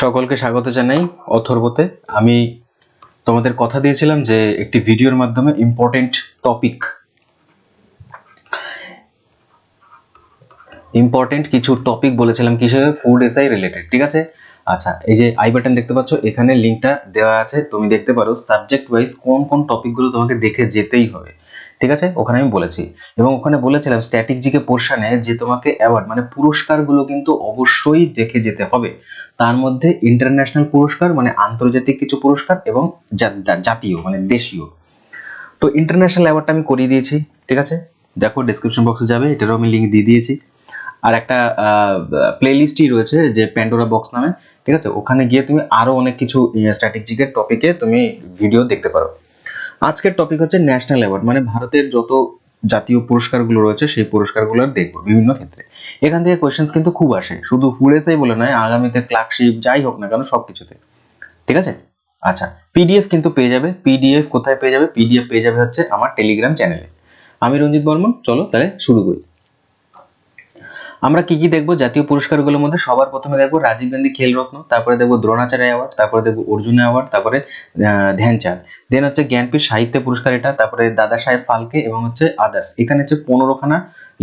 সকলকে স্বাগত জানাই অথর্বতে। আমি তোমাদের কথা দিয়েছিলাম যে একটি ভিডিওর মাধ্যমে ইম্পর্টেন্ট টপিক ইম্পর্টেন্ট কিছু টপিক বলেছিলাম কিসের? ফুড এসআই রিলেটেড ঠিক আছে? আচ্ছা এই যে আই বাটন দেখতে পাচ্ছ, এখানে লিঙ্কটা দেওয়া আছে। তুমি দেখতে পারো সাবজেক্ট ওয়াইজ কোন কোন টপিকগুলো তোমাকে দেখে যেতেই হবে। ঠিক আছে? ওখানে আমি বলেছি। এবং ওখানে বলেছিলাম স্ট্যাটিক জিকে পোর্শনে যে তোমাকে অ্যাওয়ার্ড মানে পুরস্কারগুলো কিন্তু অবশ্যই দেখে যেতে হবে। তার মধ্যে ইন্টারন্যাশনাল পুরস্কার মানে আন্তর্জাতিক কিছু পুরস্কার এবং জাতীয় মানে দেশীয়। তো ইন্টারন্যাশনাল অ্যাওয়ার্ডটা আমি করিয়ে দিয়েছি, ঠিক আছে? দেখো ডিসক্রিপশন বক্সে যাবে, এটারও আমি লিঙ্ক দিয়ে দিয়েছি। আর একটা প্লেলিস্টই রয়েছে যে প্যান্ডোরা বক্স নামে, ঠিক আছে? ওখানে গিয়ে তুমি আরও অনেক কিছু স্ট্র্যাটেজিকের টপিকে তুমি ভিডিও দেখতে পারো। আজকের টপিক হচ্ছে ন্যাশনাল অ্যাওয়ার্ড মানে ভারতের যত জাতীয় পুরস্কারগুলো রয়েছে, সেই পুরস্কারগুলো দেখব বিভিন্ন ক্ষেত্রে। এখান থেকে কোয়েশ্চেন্স কিন্তু খুব আসে, শুধু ফুল এসেই বলে নয়, আগামীতে ক্লার্কশিপ যাই হোক না কেন সব কিছুতে ঠিক আছে? আচ্ছা পিডিএফ কিন্তু পেয়ে যাবে পিডিএফ কোথায় পেয়ে যাবে? পিডিএফ পেয়ে যাবে হচ্ছে আমার টেলিগ্রাম চ্যানেলে আমি রঞ্জিত বর্মন, চলো তাহলে শুরু করি। আমরা কি কি দেখব? জাতীয় পুরস্কারগুলোর মধ্যে সবার প্রথমে দেখব রাজীব গান্ধী খেল রত্ন, তারপরে দেখব দ্রোণাচার্য অ্যাওয়ার্ড, তারপরে দেখব অর্জুন অ্যাওয়ার্ড, তারপরে ধ্যানচাঁদ দেন হচ্ছে জ্ঞানপীঠ সাহিত্য পুরস্কার এটা, তারপরে দাদা সাহেব ফালকে এবং হচ্ছে আদার্স এখানে হচ্ছে পনেরোখানা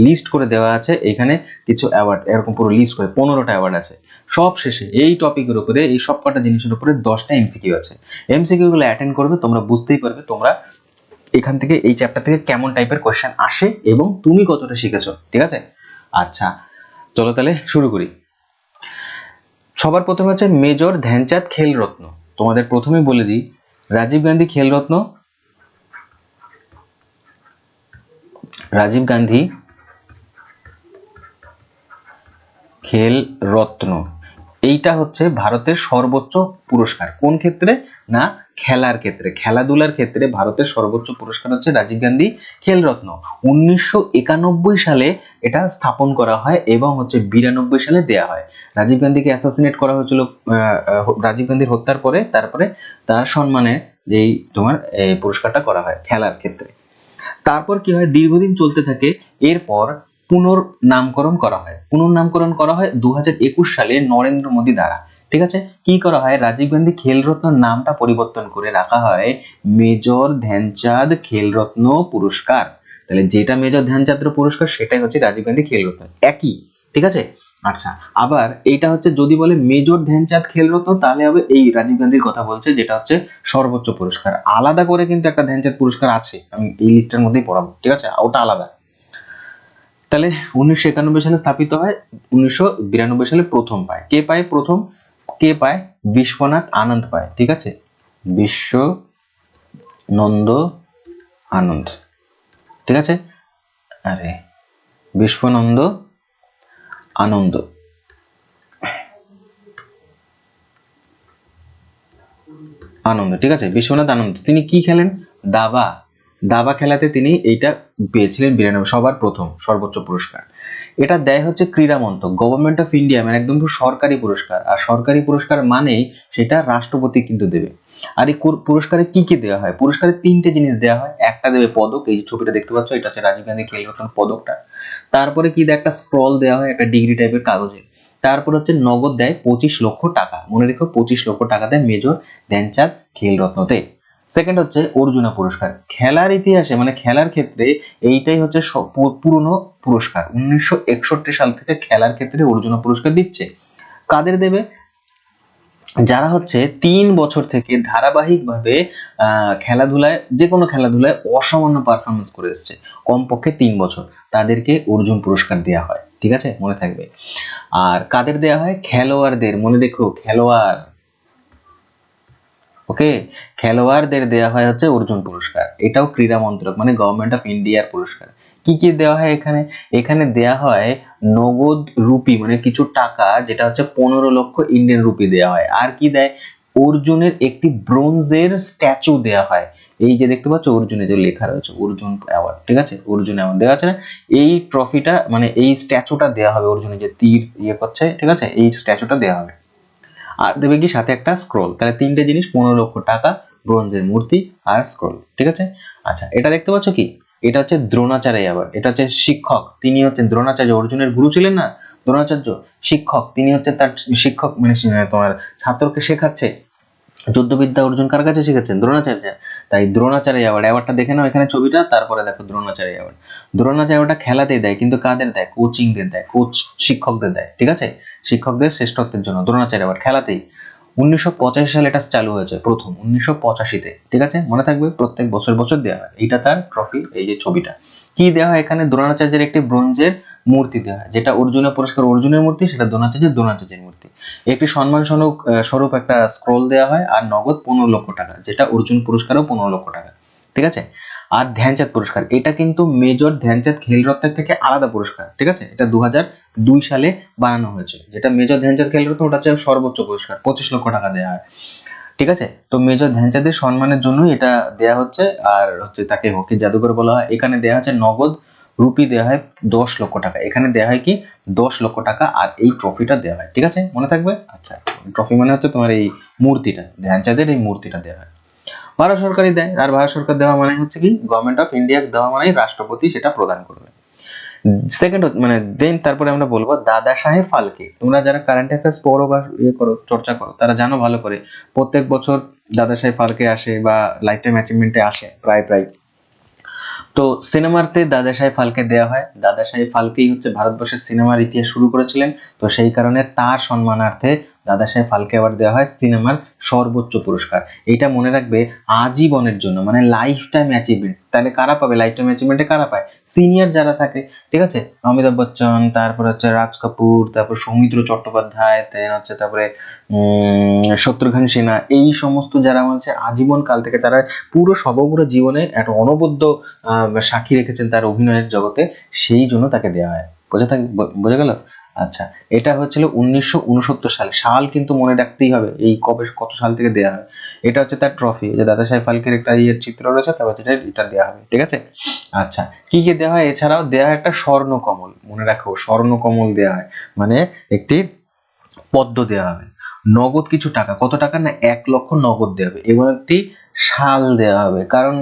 লিস্ট করে দেওয়া আছে, এখানে কিছু অ্যাওয়ার্ড এরকম পুরো লিস্ট করে, পনেরোটা অ্যাওয়ার্ড আছে। সব শেষে এই টপিকের উপরে, এই সব কটা জিনিসের উপরে দশটা এমসিকিউ আছে। এমসিকিউ গুলো অ্যাটেন্ড করবে, তোমরা বুঝতেই পারবে তোমরা এখান থেকে এই চ্যাপ্টার থেকে কেমন টাইপের কোয়েশ্চেন আসে এবং তুমি কতটা শিখেছো, ঠিক আছে? আচ্ছা চলো তাহলে শুরু করি। সবার প্রথমে হচ্ছে মেজর ধ্যানচাঁদ খেলরত্ন। তোমাদের প্রথমে বলে দিই, রাজীব গান্ধী খেলরত্ন। রাজীব গান্ধী খেল রত্ন এইটা হচ্ছে ভারতের সর্বোচ্চ পুরস্কার। কোন ক্ষেত্রে? না খেলার ক্ষেত্রে, খেলাধুলার ক্ষেত্রে ভারতের সর্বোচ্চ পুরস্কার হচ্ছে রাজীব গান্ধী খেলরত্ন। উনিশশো একানব্বই সালে এটা স্থাপন করা হয় এবং হচ্ছে বিরানব্বই সালে দেয়া হয়। রাজীব গান্ধীকে অ্যাসাসিনেট করা হয়েছিল রাজীব গান্ধীর হত্যার পরে, তারপরে তার সম্মানে যেই তোমার, এই পুরস্কারটা করা হয় খেলার ক্ষেত্রে। তারপর কি হয়? দীর্ঘদিন চলতে থাকে, এরপর পুনর্নামকরণ করা হয়। পুনর্নামকরণ করা হয় দু হাজার একুশ সালে নরেন্দ্র মোদী দ্বারা। ঠিক আছে? কি করা হয়? রাজীব গান্ধী খেলরত্ন নামটা পরিবর্তন করে রাখা হয় মেজর ধ্যানচাঁদ খেলরত্ন পুরস্কার। তাহলে যেটা মেজর ধ্যানচাঁদের পুরস্কার, সেটাই হচ্ছে রাজীব গান্ধী খেলরত্ন একই, ঠিক আছে? আচ্ছা আবার এইটা হচ্ছে যদি বলে মেজর ধ্যানচাঁদ খেলরত্ন তাহলে হবে এই রাজীব গান্ধীর কথা বলছে, যেটা হচ্ছে সর্বোচ্চ পুরস্কার। আলাদা করে কিন্তু একটা ধ্যানচাঁদ পুরস্কার আছে, আমি এই লিস্টের মধ্যেই পড়াবো, ঠিক আছে? ওটা আলাদা। তাহলে উনিশশো একানব্বই সালে স্থাপিত হয়, উনিশশো বিরানব্বই সালে প্রথম পায়। কে পায়? প্রথম কে পায়? বিশ্বনাথ আনন্দ পায়, ঠিক আছে? বিশ্ব নন্দ আনন্দ, ঠিক আছে? আরে বিশ্বনন্দ আনন্দ। আনন্দ, ঠিক আছে? বিশ্বনাথ আনন্দ। তিনি কি খেলেন? দাবা। দাবা খেলাতে তিনি এইটা পেয়েছিলেন বিরানব্বই, সবার প্রথম সর্বোচ্চ পুরস্কার। এটা দেয় হচ্ছে ক্রীড়া মন্ত্রক গভর্নমেন্ট অফ ইন্ডিয়া মানে একদম সরকারি পুরস্কার। আর সরকারি পুরস্কার মানেই সেটা রাষ্ট্রপতি কিন্তু দেবে। আর এই কুর- পুরস্কারে কি কি দেওয়া হয়? পুরস্কারে তিনটে জিনিস দেওয়া হয়। একটা দেবে পদক, এই যে ছবিটা দেখতে পাচ্ছ, এটা হচ্ছে রাজীব গান্ধী খেলরত্ন পদকটা। তারপরে কি দেয়? একটা স্ক্রল দেওয়া হয়, একটা ডিগ্রি টাইপের কাগজে। তারপর হচ্ছে নগদ দেয় পঁচিশ লক্ষ টাকা। মনে রেখো, পঁচিশ লক্ষ টাকা দেয় মেজর ধ্যানচাঁদ খেলরত্নতে সেকেন্ড হচ্ছে অর্জুনা পুরস্কার। খেলার ইতিহাসে মানে খেলার ক্ষেত্রে এইটাই হচ্ছে পুরনো পুরস্কার। উনিশশো একষট্টি সাল থেকে খেলার ক্ষেত্রে অর্জুনা পুরস্কার দিচ্ছে। কাদের দেবে? যারা হচ্ছে তিন বছর থেকে ধারাবাহিকভাবে খেলাধুলায় যে কোনো খেলাধুলায় অসামান্য পারফরমেন্স করে এসছে। কমপক্ষে তিন বছর। তাদেরকে অর্জুন পুরস্কার দেওয়া হয়। ঠিক আছে? মনে থাকবে। আর কাদের দেওয়া হয়? খেলোয়াড়দের। মনে রেখো, খেলোয়াড়। ওকে? খেলোয়াড়দের দেওয়া হয় হচ্ছে অর্জুন পুরস্কার। এটাও ক্রীড়া মন্ত্রক মানে গভর্নমেন্ট অফ ইন্ডিয়ার পুরস্কার। কি কি দেওয়া হয় এখানে? এখানে দেওয়া হয় নগদ রুপি মানে কিছু টাকা যেটা হচ্ছে পনেরো লক্ষ ইন্ডিয়ান রুপি দেওয়া হয়। আর কি দেয়? অর্জুনের একটি ব্রোঞ্জের স্ট্যাচু দেওয়া হয়। এই যে দেখতে পাচ্ছ অর্জুনে যে লেখা রয়েছে, অর্জুন অ্যাওয়ার্ড ঠিক আছে? অর্জুন অ্যাওয়ার্ড দেওয়া আছে না? এই ট্রফিটা মানে এই স্ট্যাচুটা দেওয়া হবে অর্জুনের যে তীর ইয়ে করছে, ঠিক আছে? এই স্ট্যাচুটা দেওয়া হবে। আর দেবে কি? সাথে একটা স্ক্রোল তাহলে তিনটে জিনিস, পনেরো লক্ষ টাকা ব্রোঞ্জের মূর্তি আর স্ক্রোল ঠিক আছে? আচ্ছা এটা দেখতে পাচ্ছ কি? এটা হচ্ছে দ্রোণাচার্য অ্যাওয়ার্ড এটা হচ্ছে শিক্ষক। তিনি হচ্ছেন দ্রোণাচার্য। অর্জুনের গুরু ছিলেন না? দ্রোণাচার্য। শিক্ষক। তিনি হচ্ছে তার শিক্ষক মানে তোমার ছাত্রকে শেখাচ্ছে। যুদ্ধবিদ্যা অর্জুন কার কাছে শিখেছেন? দ্রোণাচার্য তাই দ্রোণাচার্য অ্যাওয়ার্ড অ্যাওয়ার্ডটা দেখে নাও এখানে ছবিটা, তারপরে দেখো দ্রোণাচার্য অ্যাওয়ার্ড দ্রোণাচার্য অ্যাওয়ার্ডটা খেলাতেই দেয়, কিন্তু কাদের দেয়? কোচিংদের দেয় কোচ শিক্ষকদের দেয়। ঠিক আছে? শিক্ষকদের শ্রেষ্ঠত্বের জন্য। দ্রোণাচার্য অ্যাওয়ার্ড খেলাতেই উনিশশো পঁচাশি সালে এটা চালু হয়েছে, প্রথম উনিশশো পঁচাশিতে, ঠিক আছে? মনে থাকবে প্রত্যেক বছর বছর দেওয়া হয়। এইটা তার ট্রফি এই যে ছবিটা। কি দেওয়া হয় এখানে? দ্রোণাচার্যের একটি ব্রোঞ্জের মূর্তি দেওয়া হয়, যেটা অর্জুনের পুরস্কার, অর্জুনের মূর্তি, সেটা দ্রোণাচার্যের দ্রোণাচার্যের মূর্তি। একটি সম্মান স্বরূপ একটা স্ক্রোল দেওয়া হয়, আর নগদ পনেরো লক্ষ টাকা, যেটা অর্জুন পুরস্কারও পনেরো লক্ষ টাকা, ঠিক আছে? আর ধ্যানচাঁদ পুরস্কার। এটা কিন্তু মেজর ধ্যানচাঁদ খেলরত্নের থেকে আলাদা পুরস্কার, ঠিক আছে? এটা দু দুই সালে বানানো হয়েছে। যেটা মেজর ধ্যানচাঁদ খেলরত্ন, ওটা হচ্ছে সর্বোচ্চ পুরস্কার, পঁচিশ লক্ষ টাকা দেওয়া হয় ঠিক আছে? তো মেজর ধ্যানচাঁদের সম্মানের জন্যই এটা দেয়া হচ্ছে, আর হচ্ছে তাকে হকি জাদুঘর বলা হয়। এখানে দেয়া হচ্ছে নগদ রুপি দেওয়া হয় দশ লক্ষ টাকা। এখানে দেওয়া হয় কি? দশ লক্ষ টাকা, আর এই ট্রফিটা দেওয়া হয়। ঠিক আছে? মনে থাকবে? আচ্ছা ট্রফি মানে হচ্ছে তোমার এই মূর্তিটা, ধ্যানচাঁদের এই মূর্তিটা দেওয়া হয়। ভারত সরকারই দেয়। আর ভারত সরকার দেওয়া মানে হচ্ছে কি? গভর্নমেন্ট অফ ইন্ডিয়া দেওয়া মানে রাষ্ট্রপতি সেটা প্রদান করবে। সেকেন্ড মানে দেন তারপরে আমরা বলব দাদা সাহেব ফালকে। তোমরা যারা কারেন্ট অ্যাফেয়ার্স পড়ো বা ইয়ে করো, চর্চা করো, তারা জানো ভালো করে, প্রত্যেক বছর দাদা সাহেব ফালকে আসে বা লাইফ টাইম অ্যাচিভমেন্টে আসে, প্রায় প্রায়। তো সিনেমাতে দাদা সাহেব ফালকে দেওয়া হয়। দাদা সাহেব ফালকেই হচ্ছে ভারতবর্ষের সিনেমার ইতিহাস শুরু করেছিলেন। তো সেই কারণে তার সম্মানার্থে দাদা সাহেব ফালকে অ্যাওয়ার্ড দেওয়া হয় সিনেমার সর্বোচ্চ পুরস্কার। এটা মনে রাখবে আজীবনের জন্য মানে লাইফ টাইম অ্যাচিভমেন্ট তাহলে কারা পাবে? লাইফ টাইম অ্যাচিভমেন্টে কারা পায়? সিনিয়র যারা থাকে, ঠিক আছে? অমিতাভ বচ্চন, তারপর হচ্ছে রাজ কাপুর, তারপর সৌমিত্র চট্টোপাধ্যায় দেন হচ্ছে তারপরে শত্রুঘ্ন সিনহা এই সমস্ত যারা হচ্ছে আজীবন কাল থেকে তারা পুরো সর্বপুরো জীবনে একটা অনবদ্য সাক্ষী রেখেছেন তার অভিনয়ের জগতে, সেই জন্য তাকে দেওয়া হয়। বোঝা থাক বোঝা গেল? আচ্ছা এটা হচ্ছিল উনিশশো সাল। সাল কিন্তু মনে রাখতেই হবে, এই কবে, কত সাল থেকে দেওয়া হয়। এটা হচ্ছে তার ট্রফি যে দাদা সাহেব ফালকের একটা ইয়ের চিত্র রয়েছে, তারপর যেটা এটা দেওয়া হবে, ঠিক আছে? আচ্ছা কি কি দেওয়া হয়? এছাড়াও দেওয়া হয় একটা স্বর্ণকমল, মনে রাখো, স্বর্ণকমল দেওয়া হয়। মানে একটি পদ্ম দেওয়া হবে। নগদ কিছু টাকা, কত টাকা না, এক লক্ষ নগদ দেওয়া হবে। এবং একটি শাল দেওয়া হবে। কারণ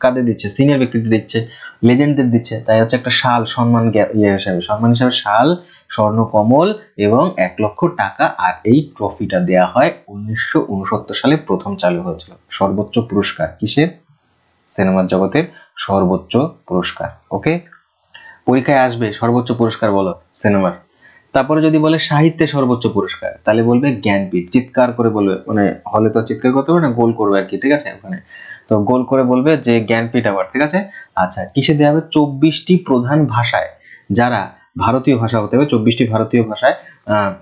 কাদের দিচ্ছে? সিনিয়র ব্যক্তিদের দিচ্ছে, লেজেন্ডদের দিচ্ছে। তাই হচ্ছে একটা শাল, সম্মান ইয়ে হিসাবে, সম্মান হিসাবে শাল, স্বর্ণ, কমল এবং এক লক্ষ টাকা আর এই ট্রফিটা দেয়া হয় উনিশশো উনসত্তর সালে প্রথম চালু হয়েছিল। সর্বোচ্চ পুরস্কার কিসের? সিনেমার জগতের সর্বোচ্চ পুরস্কার। ওকে? পরীক্ষায় আসবে সর্বোচ্চ পুরস্কার বলো, সিনেমার। তারপরে যদি বলে সাহিত্যে সর্বোচ্চ পুরস্কার, তাহলে বলবে জ্ঞানপীঠ। চিৎকার করে বলবে মানে হলে তো চিৎকার করতে হবে না, গোল করবে আর কি, ঠিক আছে ওখানে? তো গোল করে বলবে যে জ্ঞানপীঠ আবার ঠিক আছে? আচ্ছা কিসে দেওয়া হবে? চব্বিশটি প্রধান ভাষায়, যারা ভারতীয় ভাষা হতে হবে, চব্বিশটি ভারতীয় ভাষায়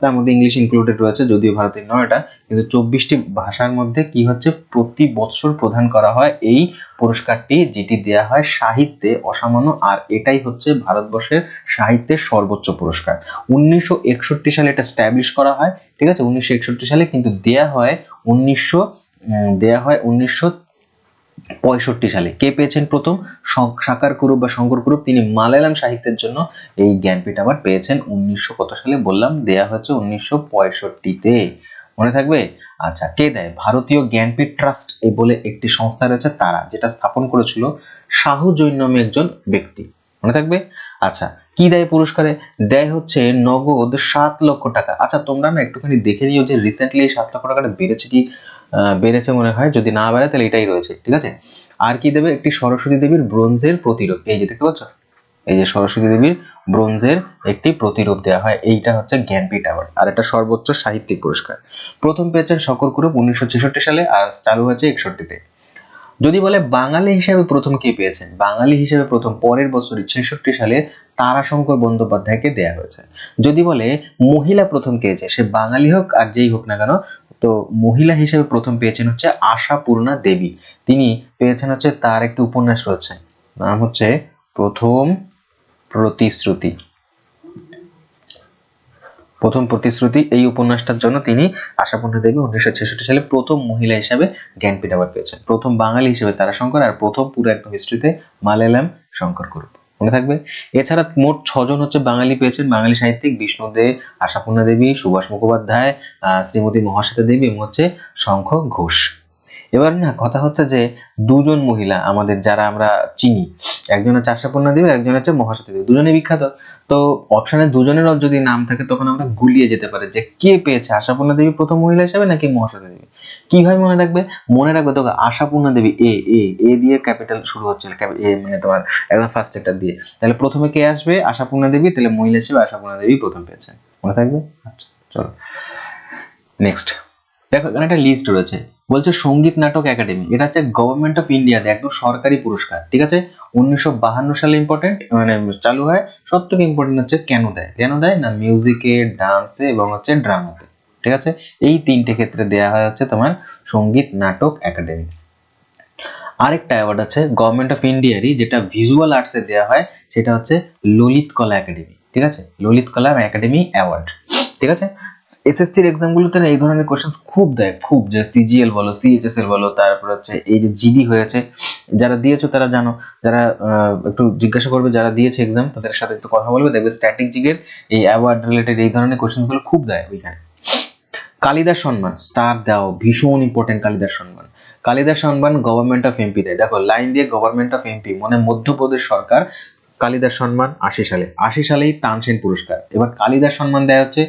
তার মধ্যে ইংলিশ ইনক্লুডেড রয়েছে, যদিও ভারতের নয় এটা, কিন্তু চব্বিশটি ভাষার মধ্যে কি হচ্ছে, প্রতি বৎসর প্রদান করা হয় এই পুরস্কারটি, যেটি দেয়া হয় সাহিত্যে অসামান্য, আর এটাই হচ্ছে ভারতবর্ষের সাহিত্যের সর্বোচ্চ পুরস্কার। উনিশশো একষট্টি সালে এটা স্ট্যাবলিশ করা হয়, ঠিক আছে? উনিশশো একষট্টি সালে কিন্তু দেয়া হয়, উনিশশো দেয়া হয় উনিশশো পঁয়ষট্টি সালে। কে পেয়েছেন প্রথম? সাকার কুরুপ বা শঙ্কর কুরুপ। তিনি মালায়ালাম সাহিত্যের জন্য এই জ্ঞানপীঠ আবার পেয়েছেন উনিশশো কত সালে? বললাম, দেয়া হচ্ছে উনিশশো পঁয়ষট্টিতে। মনে থাকবে? আচ্ছা কে দেয়? ভারতীয় জ্ঞানপীঠ ট্রাস্ট এই বলে একটি সংস্থা রয়েছে তারা, যেটা স্থাপন করেছিল শাহু জৈন নামে একজন ব্যক্তি। মনে থাকবে? আচ্ছা কি দেয় পুরস্কারে? দেয় হচ্ছে নগদ সাত লক্ষ টাকা। আচ্ছা তোমরা না একটুখানি দেখে নিও যে রিসেন্টলি এই সাত লক্ষ টাকাটা বেড়েছে কি বেড়েছে মনে হয়, যদি না বেড়ে তাহলে এটাই রয়েছে, ঠিক আছে? আর কি দেবে? একটি সরস্বতী দেবীর ব্রোঞ্জের প্রতিরূপ, এই যে দেখতে পাচ্ছ? এই যে সরস্বতী দেবীর ব্রোঞ্জের একটি প্রতিরূপ দেওয়া হয়, এইটা হচ্ছে জ্ঞানপীঠ অ্যাওয়ার্ড, আর এটা সর্বোচ্চ সাহিত্যিক পুরস্কার। প্রথম পেয়েছেন শঙ্কর কুরুপ উনিশশো ছেষট্টি সালে, আর চালু হয়েছে একষট্টিতে। যদি বলে বাঙালি হিসেবে প্রথম কে পেয়েছেন? বাঙালি হিসেবে প্রথম পরের বছরই ছেষট্টি সালে তারাশঙ্কর বন্দ্যোপাধ্যায়কে দেয়া হয়েছে। যদি বলে মহিলা প্রথম পেয়েছে সে বাঙালি হোক আর যেই হোক না কেন তো মহিলা হিসেবে প্রথম পেয়েছেন হচ্ছে আশাপূর্ণা দেবী। তিনি পেয়েছেন হচ্ছে তার একটি উপন্যাস রয়েছে, নাম হচ্ছে প্রথম প্রতিশ্রুতি। প্রথম প্রতিশ্রুতি এই উপন্যাসটার জন্য তিনি আশাপূর্ণা দেবী উনিশশো ছেষট্টি সালে প্রথম মহিলা হিসেবে জ্ঞানপীঠ অ্যাওয়ার্ড পেয়েছেন। প্রথম বাঙালি হিসেবে তারা শঙ্কর আর প্রথম পুরো একদম হিস্ট্রিতে মালায়ালাম শঙ্কর কুরুপ মনে থাকবে। এছাড়া মোট ছজন হচ্ছে বাঙালি পেয়েছেন বাঙালি সাহিত্যিক বিষ্ণু দে, আশাপূর্ণা দেবী, সুভাষ মুখোপাধ্যায় শ্রীমতী মহাশ্বেতা দেবী এবং হচ্ছে শঙ্খ ঘোষ। এবার না, কথা হচ্ছে যে দুজন মহিলা আমাদের যারা আমরা চিনি, একজন হচ্ছে আশাপূর্ণা দেবী, একজন হচ্ছে মহাশ্বেতা দেবী দুজনে বিখ্যাত। তো অপশনে দুজনের যদি নাম থাকে তখন আমরা গুলিয়ে যেতে পারি যে কে পেয়েছে, আশাপূর্ণা দেবী প্রথম মহিলা হিসেবে নাকি মহাশ্বেতা দেবী? কীভাবে মনে রাখবে? মনে রাখবে তোকে আশাপূর্ণা দেবী, এ এ এ দিয়ে ক্যাপিটাল শুরু হচ্ছিল এ মানে তোমার একদম ফার্স্ট লেটার দিয়ে। তাহলে প্রথমে কে আসবে? আশাপূর্ণা দেবী, তাহলে মহিলা হিসেবে আশাপূর্ণা দেবী প্রথম পেয়েছে। মনে থাকবে? আচ্ছা চলো। নেক্সট দেখো, এখানে একটা লিস্ট রয়েছে। বলছে সংগীত নাটক একাডেমি এটা হচ্ছে গভর্নমেন্ট অফ ইন্ডিয়াতে একদম সরকারি পুরস্কার, ঠিক আছে? উনিশশো সালে ইম্পর্টেন্ট মানে চালু হয়। সব থেকে ইম্পর্টেন্ট হচ্ছে কেন দেয়? কেন দেয়? না মিউজিকে ডান্সে এবং হচ্ছে ড্রামাতে ঠিক আছে? এই তিনটে ক্ষেত্রে দেয়া হয় হচ্ছে তোমার সংগীত, নাটক একাডেমি আরেকটা অ্যাওয়ার্ড আছে গভর্নমেন্ট অফ ইন্ডিয়ারই যেটা ভিজুয়াল আর্টসে দেওয়া হয়, সেটা হচ্ছে ললিত কলা একাডেমি ঠিক আছে? ললিত কলা একাডেমি অ্যাওয়ার্ড ঠিক আছে? এসএসসির এক্সামগুলোতে না এই ধরনের কোশ্চেন্স খুব দেয়, খুব। যে সিজিএল বলো সিএইচএসএল বলো, তারপর হচ্ছে এই যে জিডি হয়েছে, যারা দিয়েছ তারা জানো। যারা একটু জিজ্ঞাসা করবে যারা দিয়েছে এক্সাম তাদের সাথে একটু কথা বলবে, দেখবে স্ট্র্যাটেজিকের এই অ্যাওয়ার্ড রিলেটেড এই ধরনের কোশ্চেন্সগুলো খুব দেয় ওইখানে। কালিদাস সম্মান স্টার দাও, ভীষণ ইম্পর্টেন্ট কালিদাস সম্মান কালিদাস সম্মান গভর্নমেন্ট অফ এমপি দেয়। দেখো লাইন দিয়ে গভর্নমেন্ট অফ এমপি মানে মধ্যপ্রদেশ সরকার কালিদাস সম্মান আশি সালে। আশি সালেই তানসেন পুরস্কার। এবার কালিদাস সম্মান দেয় হচ্ছে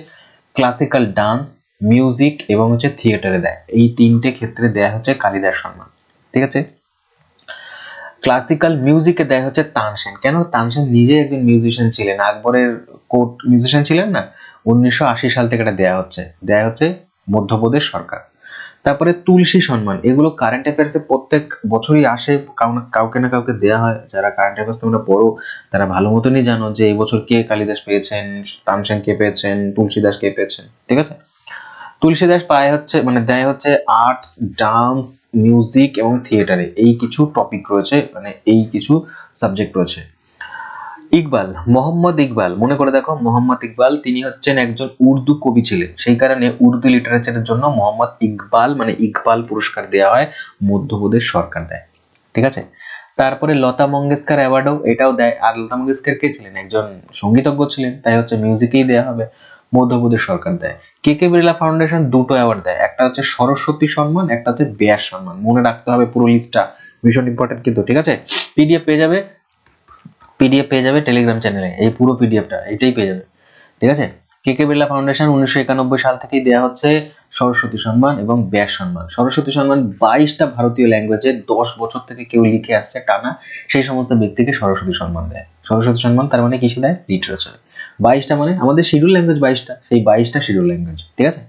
ক্লাসিক্যাল ডান্স মিউজিক এবং হচ্ছে থিয়েটারে দেয়। এই তিনটে ক্ষেত্রে দেয়া হচ্ছে কালিদাস সম্মান ঠিক আছে? ক্লাসিক্যাল মিউজিকে দেয় হচ্ছে তানসেন। কেন? তানসেন নিজে একজন মিউজিশিয়ান ছিলেন। আকবরের কোর্ট মিউজিশিয়ান ছিলেন না? উনিশশো আশি সাল থেকে এটা দেয়া হচ্ছে। দেয়া হচ্ছে মধ্যপ্রদেশ সরকার। তারপরে তুলসী সম্মান এগুলো কারেন্ট অ্যাফেয়ার্সে প্রত্যেক বছরই আসে কাউ- কাউকে না কাউকে দেওয়া হয়। যারা কারেন্ট অ্যাফেয়ার্স তোমরা পড়ো, তারা ভালো মতনই জানো যে এই বছর কে কালিদাস পেয়েছেন, তানসেন কে পেয়েছেন তুলসীদাস কে পেয়েছেন, ঠিক আছে? তুলসীদাস পায় হচ্ছে মানে দেয় হচ্ছে আর্টস ডান্স মিউজিক এবং থিয়েটারে এই কিছু টপিক রয়েছে মানে এই কিছু সাবজেক্ট রয়েছে। ইকবাল, মোহাম্মদ ইকবাল। মনে করে দেখো, মোহাম্মদ ইকবাল, তিনি হচ্ছেন একজন উর্দু কবি ছিলেন। সেই কারণে উর্দু লিটারেচারের জন্য মোহাম্মদ ইকবাল মানে ইকবাল পুরস্কার দেওয়া হয়, মধ্যপ্রদেশ সরকার দেয়। ঠিক আছে? তারপরে লতা মঙ্গেশকর অ্যাওয়ার্ডও এটাও দেয়। আর লতা মঙ্গেশকর কে ছিলেন? একজন সঙ্গীতজ্ঞ ছিলেন, তাই হচ্ছে মিউজিকেই দেওয়া হবে, মধ্যপ্রদেশ সরকার দেয়। কে কে বিড়লা ফাউন্ডেশন দুটো অ্যাওয়ার্ড দেয়। একটা হচ্ছে সরস্বতী সম্মান একটা হচ্ছে ব্যাস সম্মান মনে রাখতে হবে পুরো লিস্টটা ভীষণ ইম্পর্টেন্ট কিন্তু। ঠিক আছে? পিডিএফ পেয়ে যাবে। পিডিএফ পেয়ে যাবে টেলিগ্রাম চ্যানেলে এই পুরো পিডিএফটা এইটাই পেয়ে যাবে। ঠিক আছে? কে কে বিড়লা ফাউন্ডেশন উনিশশো একানব্বই সাল থেকেই দেওয়া হচ্ছে সরস্বতী সম্মান এবং ব্যাস সম্মান সরস্বতী সম্মান বাইশটা ভারতীয় ল্যাঙ্গুয়েজে দশ বছর থেকে কেউ লিখে আসছে টানা, সেই সমস্ত ব্যক্তিকে সরস্বতী সম্মান দেয়। সরস্বতী সম্মান তার মানে কিসে দেয় লিটারেচারে বাইশটা মানে আমাদের শিডিউল ল্যাঙ্গুয়েজ বাইশটা, সেই বাইশটা শিডিউল ল্যাঙ্গুয়েজ ঠিক আছে?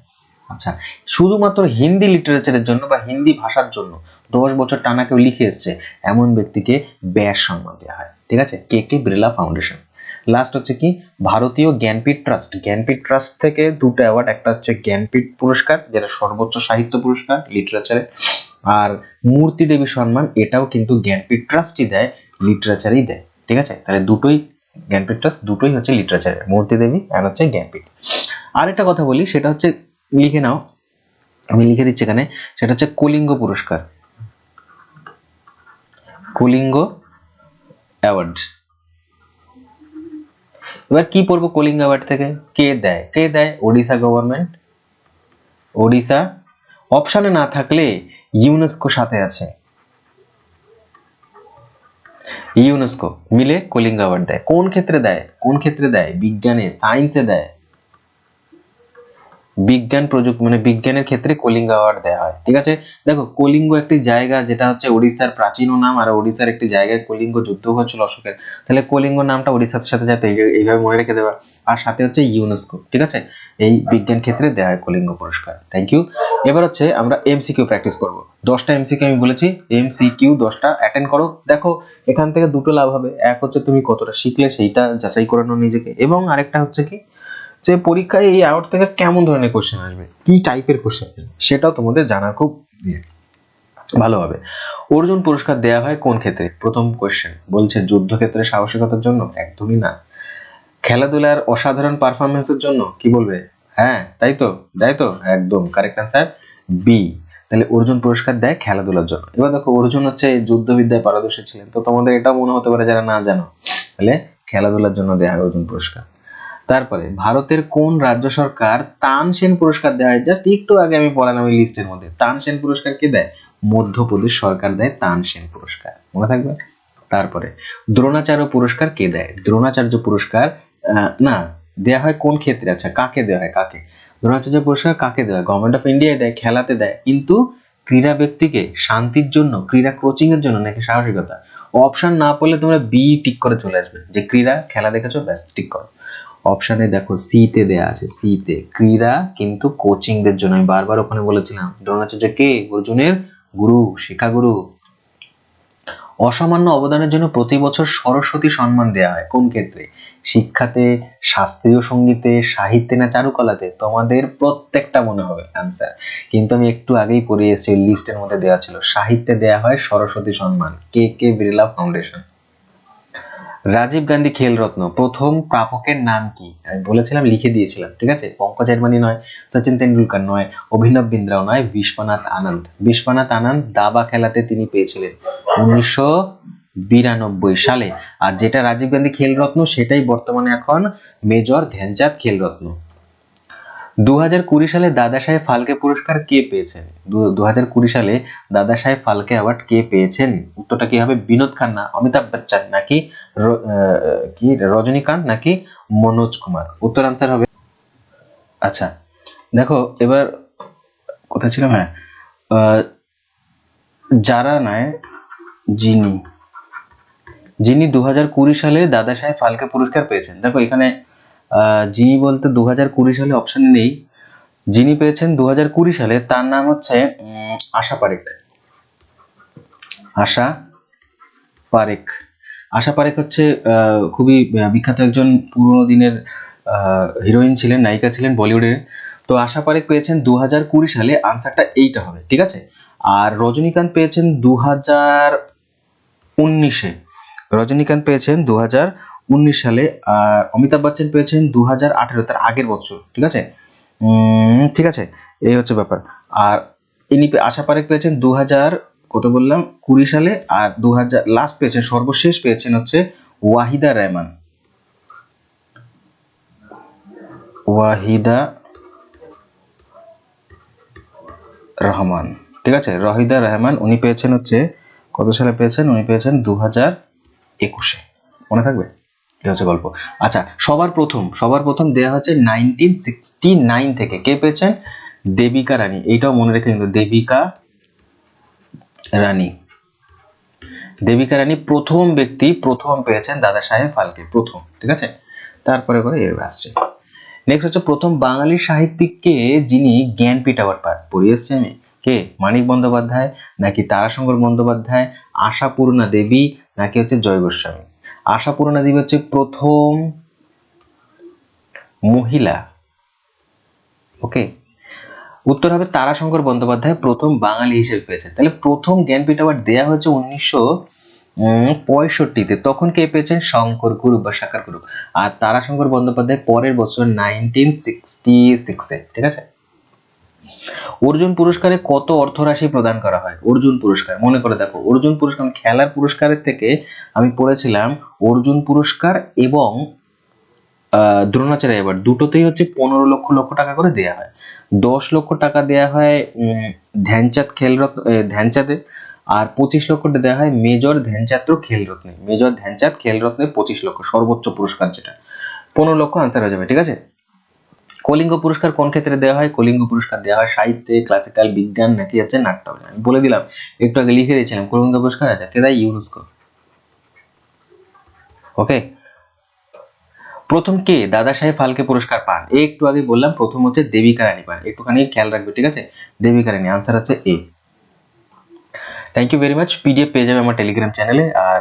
আচ্ছা শুধুমাত্র হিন্দি লিটারেচারের জন্য বা হিন্দি ভাষার জন্য দশ বছর টানা কেউ লিখে এসছে, এমন ব্যক্তিকে ব্যাস সম্মান দেওয়া হয়। ঠিক আছে? K K? Birla foundation. Last হচ্ছে কি? ভারতীয় জ্ঞানপীঠ ট্রাস্ট। জ্ঞানপীঠ ট্রাস্ট থেকে দুটো অ্যাওয়ার্ড একটা হচ্ছে জ্ঞানপীঠ পুরস্কার, যেটা সর্বোচ্চ সাহিত্য পুরস্কার লিটারেচারে আর মূর্তি দেবী সম্মান, এটাও কিন্তু জ্ঞানপীঠ ট্রাস্টই দেয় লিটারেচারেই দেয়। ঠিক আছে? তাহলে দুটোই জ্ঞানপীঠ ট্রাস্ট, দুটোই হচ্ছে লিটারেচারে মূর্তি দেবী আর হচ্ছে জ্ঞানপীঠ। আরেকটা কথা বলি, সেটা হচ্ছে লিখে নাও। আমি লিখে দিচ্ছি এখানে। সেটা হচ্ছে কলিঙ্গ পুরস্কার। কলিঙ্গ অ্যাওয়ার্ড এবার কি পড়ব কলিঙ্গ অ্যাওয়ার্ড থেকে? কে দেয়? কে দেয়? ওড়িশা গভর্নমেন্ট ওড়িশা। অপশনে না থাকলে ইউনেস্কো সাথে আছে। ইউনেস্কো মিলে কলিঙ্গ অ্যাওয়ার্ড দেয়। কোন ক্ষেত্রে দেয়? কোন ক্ষেত্রে দেয়? বিজ্ঞানে সায়েন্সে দেয়। বিজ্ঞান প্রযুক্তি মানে বিজ্ঞানের ক্ষেত্রে কলিঙ্গ অ্যাওয়ার্ড দেওয়া হয়, ঠিক আছে? দেখো, কলিঙ্গ একটি জায়গা যেটা হচ্ছে ওড়িশার প্রাচীন নাম আর ওড়িশার একটি জায়গায় কলিঙ্গ যুদ্ধ হয়েছিল অশোকের। তাহলে কলিঙ্গ নামটা ওড়িশার সাথে যাতে এই- এইভাবে মনে রেখে দেওয়া আর সাথে হচ্ছে ইউনেস্কো, ঠিক আছে? এই বিজ্ঞান ক্ষেত্রে দেওয়া হয় কলিঙ্গ পুরস্কার। থ্যাংক ইউ এবার হচ্ছে আমরা এমসিকিউ প্র্যাকটিস করব। দশটা এমসিকিউ আমি বলেছি এমসিকিউ দশটা অ্যাটেন্ড করো। দেখো, এখান থেকে দুটো লাভ হবে। এক হচ্ছে তুমি কতটা শিখলে সেইটা যাচাই করে নাও নিজেকে। এবং আরেকটা হচ্ছে কি যে পরীক্ষায় এই অ্যাওয়ার্ড থেকে কেমন ধরনের কোশ্চেন আসবে? কি টাইপের কোশ্চেন আসবে সেটাও তোমাদের জানা খুব ইয়ে। ভালো হবে। অর্জুন পুরস্কার দেওয়া হয় কোন ক্ষেত্রে? প্রথম কোশ্চেন বলছে, যুদ্ধক্ষেত্রে সাহসিকতার জন্য? একদমই না। খেলাধুলার অসাধারণ পারফরমেন্সের জন্য? কি বলবে? হ্যাঁ তাই তো? তাই তো? একদম। কারেক্ট অ্যান্সার বি তাহলে অর্জুন পুরস্কার দেয় খেলাধুলার জন্য। এবার দেখো, অর্জুন হচ্ছে যুদ্ধবিদ্যায় পারদর্শী ছিলেন। তো তোমাদের এটাও মনে হতে পারে যারা না জানো। তাহলে খেলাধুলার জন্য দেওয়া হয় অর্জুন পুরস্কার। তারপরে, ভারতের কোন রাজ্য সরকার তানসেন পুরস্কার দেওয়া হয় জাস্ট একটু আগে আমি পড়ালাম এই লিস্টের মধ্যে। তানসেন পুরস্কার কে দেয়? মধ্যপ্রদেশ সরকার দেয় তানসেন পুরস্কার। মনে থাকবে? তারপরে, দ্রোণাচার্য পুরস্কার কে দেয়? দ্রোণাচার্য পুরস্কার না, দেয়া হয় কোন ক্ষেত্রে? আচ্ছা কাকে দেওয়া হয়? কাকে? দ্রোণাচার্য পুরস্কার কাকে দেওয়া হয়? গভর্নমেন্ট অফ ইন্ডিয়ায় দেয়, খেলাতে দেয়। কিন্তু ক্রীড়া ব্যক্তিকে শান্তির জন্য, ক্রীড়া কোচিং এর জন্য নাকি সাহসিকতা? অপশন না পড়লে তোমরা বি টিক করে চলে আসবে। যে ক্রীড়া, খেলা দেখেছ, ব্যাস টিক করো। অপশানে দেখো সি তে দেয়া আছে সি তে। ক্রীড়া কিন্তু কোচিং দের জন্য, আমি বারবার ওখানে বলেছিলাম। দ্রোণাচার্য কে অর্জুনের গুরু, শিক্ষাগুরু। অসামান্য অবদানের জন্য প্রতি বছর সরস্বতী সম্মান দেওয়া হয়। কোন ক্ষেত্রে? শিক্ষাতে, শাস্ত্রীয় সঙ্গীতে, সাহিত্যে না চারুকলাতে? তোমাদের প্রত্যেকটা মনে হবে অ্যান্সার কিন্তু আমি একটু আগেই পড়ে এসেছি লিস্টের মধ্যে দেওয়া ছিল। সাহিত্যে দেওয়া হয় Saraswati Samman K K Birla foundation Rajiv Gandhi Khel Ratna, প্রথম প্রাপকের নাম কি? আমি বলেছিলাম, লিখে দিয়েছিলাম, ঠিক আছে? পঙ্কজ আডবাণী নয়, সচিন তেন্ডুলকার নয়, অভিনব বিন্দ্রাও নয়, বিশ্বনাথ আনন্দ। বিশ্বনাথ আনন্দ দাবা খেলাতে তিনি পেয়েছিলেন উনিশশো বিরানব্বই সালে। আর যেটা রাজীব গান্ধী খেলরত্ন, সেটাই বর্তমানে এখন মেজর ধ্যানচাঁদ খেলরত্ন। দু হাজার কুড়ি সালে দাদা সাহেব ফালকে পুরস্কার কে পেয়েছেন? দু হাজার কুড়ি সালে দাদা সাহেব ফালকে অ্যাওয়ার্ড কে পেয়েছেন? উত্তরটা কি হবে? বিনোদ খান্না, অমিতাভ বচ্চন নাকি কি? রজনীকান্ত নাকি মনোজ কুমার? উত্তর আনসার হবে আচ্ছা দেখো, এবার কোথায় ছিলাম? হ্যাঁ যারা নয় যিনি যিনি দু হাজার কুড়ি সালে দাদা সাহেব ফালকে পুরস্কার পেয়েছেন। দেখো, এখানে যিনি বলতে দু হাজার কুড়ি সালে অপশন নেই। যিনি পেয়েছেন দু হাজার কুড়ি সালে, তার নাম হচ্ছে আশা পারেখ আশা পারেখ আশা পারেখ হচ্ছে খুবই বিখ্যাত একজন পুরোনো দিনের হিরোইন ছিলেন, নায়িকা ছিলেন বলিউডের। তো আশা পারেখ পেয়েছেন দু হাজার কুড়ি সালে, আনসারটা এইটা হবে, ঠিক আছে? আর রজনীকান্ত পেয়েছেন দু হাজার উনিশে। রজনীকান্ত পেয়েছেন দু হাজার উনিশ সালে, আর অমিতাভ বচ্চন পেয়েছেন দু হাজার আঠেরো, তার আগের বছর, ঠিক আছে? ঠিক আছে, এই হচ্ছে ব্যাপার। আর ইনি আশা পারেখ পেয়েছেন দু হাজার কত বললাম? কুড়ি সালে, আর দু হাজার লাস্ট পেয়েছেন, সর্বশেষ পেয়েছেন হচ্ছে ওয়াহিদা রহমান। ওয়াহিদা রহমান, ঠিক আছে? রহিদা রহমান, উনি পেয়েছেন হচ্ছে, কত সালে পেয়েছেন? উনি পেয়েছেন দু হাজার একুশে। মনে থাকবে? এই হচ্ছে গল্প। আচ্ছা সবার প্রথম সবার প্রথম দেয়া হচ্ছে নাইনটিন সিক্সটি নাইন থেকে। কে পেয়েছেন? দেবিকা রানী। এইটাও মনে রেখে কিন্তু দেবিকা রানী। দেবিকা রানী প্রথম ব্যক্তি, প্রথম পেয়েছেন দাদা সাহেব ফালকে, প্রথম, ঠিক আছে? তারপরে করে এর আসছে। নেক্সট হচ্ছে প্রথম বাঙালি সাহিত্যিককে যিনি জ্ঞানপীঠ পান পড়িয়ে এসছি আমি কে? মানিক বন্দ্যোপাধ্যায়, নাকি তারাশঙ্কর বন্দ্যোপাধ্যায়, আশাপূর্ণা দেবী, নাকি হচ্ছে জয় গোস্বামী? আশাপূর্ণা দেবী হচ্ছে প্রথম মহিলা। ওকে? উত্তর হবে তারাশঙ্কর বন্দ্যোপাধ্যায় প্রথম বাঙালি হিসেবে পেয়েছেন। তাহলে প্রথম জ্ঞানপীঠ আবার দেওয়া হয়েছে উনিশশো পঁয়ষট্টিতে। তখন কে পেয়েছেন? শঙ্কর গুরু বা সাকার গুরু আর তারাশঙ্কর বন্দ্যোপাধ্যায় পরের বছর নাইনটিন সিক্সটি সিক্সে ঠিক আছে? অর্জুন পুরস্কারে কত অর্থরাশি প্রদান করা হয়? অর্জুন পুরস্কার, মনে করে দেখো, অর্জুন পুরস্কার খেলার পুরস্কারের থেকে আমি পড়েছিলাম অর্জুন পুরস্কার এবং দ্রোণাচার্য এবার দুটোতেই হচ্ছে পনেরো লক্ষ লক্ষ টাকা করে দেয়া হয়। দশ লক্ষ টাকা দেয়া হয় ধ্যানচাঁদ খেলরত্ন ধ্যানচাঁদে আর পঁচিশ লক্ষ টাকা দেওয়া হয় মেজর ধ্যানচাঁদ খেলরত্নে, মেজর ধ্যানচাঁদ খেলরত্নে পঁচিশ লক্ষ, সর্বোচ্চ পুরস্কার যেটা। পনেরো লক্ষ আনসার হয়ে যাবে, ঠিক আছে? কলিঙ্গ পুরস্কার কোন ক্ষেত্রে দেওয়া হয়? কলিঙ্গ পুরস্কার দেওয়া হয় সাহিত্যে ক্লাসিক্যাল বিজ্ঞান, নাকি হচ্ছে আমি বলে দিলাম, একটু আগে লিখে দিয়েছিলাম, কলিঙ্গ পুরস্কার আছে। কে দেয়? ইউনেস্কো। ওকে? প্রথম কে? দাদা সাহেব ফালকে পুরস্কার পান। একটু আগে বললাম, প্রথম হচ্ছে দেবিকা রানী পান। একটুখানি খেয়াল রাখবে, ঠিক আছে? দেবিকা রানী আনসার হচ্ছে A thank you very much PDF পেয়ে যাবে আমার টেলিগ্রাম চ্যানেলে আর